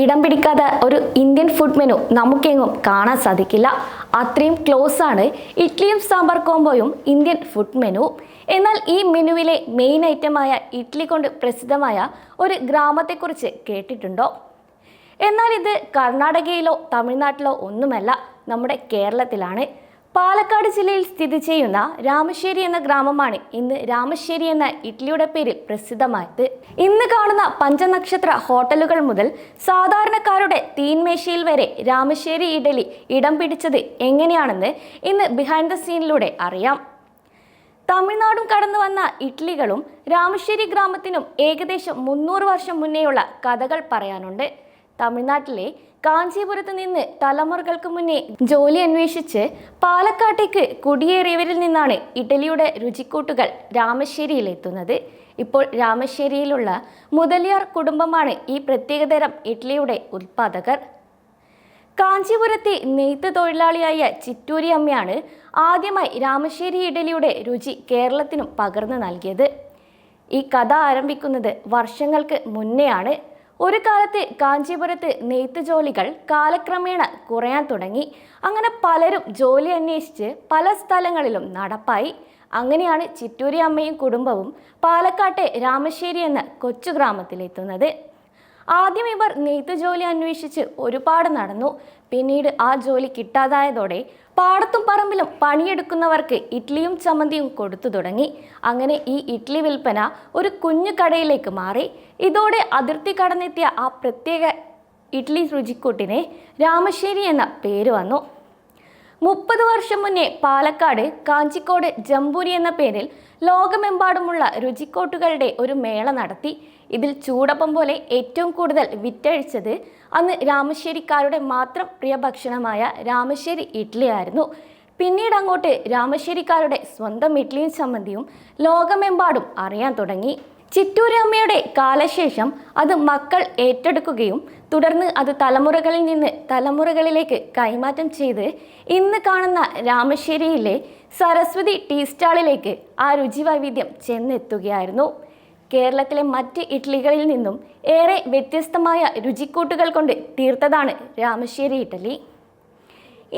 ഇടം പിടിക്കാത്ത ഒരു ഇന്ത്യൻ ഫുഡ് മെനു നമുക്കെങ്ങും കാണാൻ സാധിക്കില്ല. അത്രയും ക്ലോസ് ആണ് ഇഡ്ഡലിയും സാമ്പാർ കോംബോയും ഇന്ത്യൻ ഫുഡ് മെനു എന്നാൽ ഈ മെനുവിലെ മെയിൻ ഐറ്റമായ ഇഡ്ഡലി കൊണ്ട് പ്രസിദ്ധമായ ഒരു ഗ്രാമത്തെക്കുറിച്ച് കേട്ടിട്ടുണ്ടോ? എന്നാൽ ഇത് കർണാടകയിലോ തമിഴ്നാട്ടിലോ ഒന്നുമല്ല നമ്മുടെ കേരളത്തിലാണ്. പാലക്കാട് ജില്ലയിൽ സ്ഥിതി ചെയ്യുന്ന രാമശ്ശേരി എന്ന ഗ്രാമമാണ് ഇന്ന് രാമശ്ശേരി എന്ന ഇഡ്ലിയുടെ പേരിൽ പ്രസിദ്ധമായത്. ഇന്ന് കാണുന്ന പഞ്ചനക്ഷത്ര ഹോട്ടലുകൾ മുതൽ സാധാരണക്കാരുടെ തീൻമേശയിൽ വരെ രാമശ്ശേരി ഇഡലി ഇടം പിടിച്ചത് എങ്ങനെയാണെന്ന് ഇന്ന് ബിഹൈൻഡ് ദ സീനിലൂടെ അറിയാം. തമിഴ്നാടും കടന്നു വന്ന ഇഡ്ലികളും രാമശ്ശേരി ഗ്രാമത്തിനും ഏകദേശം മുന്നൂറ് വർഷം മുന്നേയുള്ള കഥകൾ പറയാനുണ്ട്. തമിഴ്നാട്ടിലെ കാഞ്ചീപുരത്ത് നിന്ന് തലമുറകൾക്ക് മുന്നേ ജോലി അന്വേഷിച്ച് പാലക്കാട്ടേക്ക് കുടിയേറിയവരിൽ നിന്നാണ് ഇഡലിയുടെ രുചിക്കൂട്ടുകൾ രാമശ്ശേരിയിലെത്തുന്നത്. ഇപ്പോൾ രാമശ്ശേരിയിലുള്ള മുതലിയാർ കുടുംബമാണ് ഈ പ്രത്യേകതരം ഇഡ്ലിയുടെ ഉൽപ്പാദകർ കാഞ്ചീപുരത്തെ നെയ്ത്ത് തൊഴിലാളിയായ ചിറ്റൂരി അമ്മയാണ് ആദ്യമായി രാമശ്ശേരി ഇഡലിയുടെ രുചി കേരളത്തിനും പകർന്നു നൽകിയത്. ഈ കഥ ആരംഭിക്കുന്നത് വർഷങ്ങൾക്ക് മുന്നെയാണ്. ഒരു കാലത്ത് കാഞ്ചീപുരത്ത് നെയ്ത്ത് ജോലികൾ കാലക്രമേണ കുറയാൻ തുടങ്ങി. അങ്ങനെ പലരും ജോലി അന്വേഷിച്ച് പല സ്ഥലങ്ങളിലും നടപ്പായി. അങ്ങനെയാണ് ചിറ്റൂരി അമ്മയും കുടുംബവും പാലക്കാട്ടെ രാമശ്ശേരി എന്ന കൊച്ചു ഗ്രാമത്തിലെത്തുന്നത്. ആദ്യം ഇവർ നെയ്ത്ത് ജോലി അന്വേഷിച്ച് ഒരുപാട് നടന്നു. പിന്നീട് ആ ജോലി കിട്ടാതായതോടെ പാടത്തും പറമ്പിലും പണിയെടുക്കുന്നവർക്ക് ഇഡ്ലിയും ചമ്മന്തിയും കൊടുത്തു തുടങ്ങി. അങ്ങനെ ഈ ഇഡ്ലി വിൽപ്പന ഒരു കുഞ്ഞു കടയിലേക്ക് മാറി. ഇതോടെ അതിർത്തി കടന്നെത്തിയ ആ പ്രത്യേക ഇഡ്ലി രുചിക്കൂട്ടിനെ രാമശ്ശേരി എന്ന പേര് വന്നു. മുപ്പത് വർഷം മുന്നേ പാലക്കാട് കാഞ്ചിക്കോട് ജമ്പൂരി എന്ന പേരിൽ ലോകമെമ്പാടുമുള്ള രുചിക്കോട്ടുകളുടെ ഒരു മേള നടത്തി. ഇതിൽ ചൂടപ്പം പോലെ ഏറ്റവും കൂടുതൽ വിറ്റഴിച്ചത് അന്ന് രാമശ്ശേരിക്കാരുടെ മാത്രം പ്രിയ ഭക്ഷണമായ രാമശ്ശേരി ഇഡ്ഡലി ആയിരുന്നു പിന്നീട് അങ്ങോട്ട് രാമശ്ശേരിക്കാരുടെ സ്വന്തം ഇഡ്ഡലിയും ചമ്മന്തിയും ലോകമെമ്പാടും അറിയാൻ തുടങ്ങി. ചിറ്റൂരമ്മയുടെ കാലശേഷം അത് മക്കൾ ഏറ്റെടുക്കുകയും തുടർന്ന് അത് തലമുറകളിൽ നിന്ന് തലമുറകളിലേക്ക് കൈമാറ്റം ചെയ്ത് ഇന്ന് കാണുന്ന രാമശ്ശേരിയിലെ സരസ്വതി ടീ സ്റ്റാളിലേക്ക് ആ രുചി വൈവിധ്യം ചെന്നെത്തുകയായിരുന്നു. കേരളത്തിലെ മറ്റ് ഇഡ്ലികളിൽ നിന്നും ഏറെ വ്യത്യസ്തമായ രുചിക്കൂട്ടുകൾ കൊണ്ട് തീർത്തതാണ് രാമശ്ശേരി ഇഡ്ഡലി.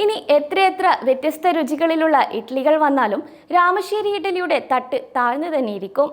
ഇനി എത്രയെത്ര വ്യത്യസ്ത രുചികളിലുള്ള ഇഡ്ലികൾ വന്നാലും രാമശ്ശേരി ഇഡ്ഡലിയുടെ തട്ട് താഴ്ന്നു തന്നെയിരിക്കും.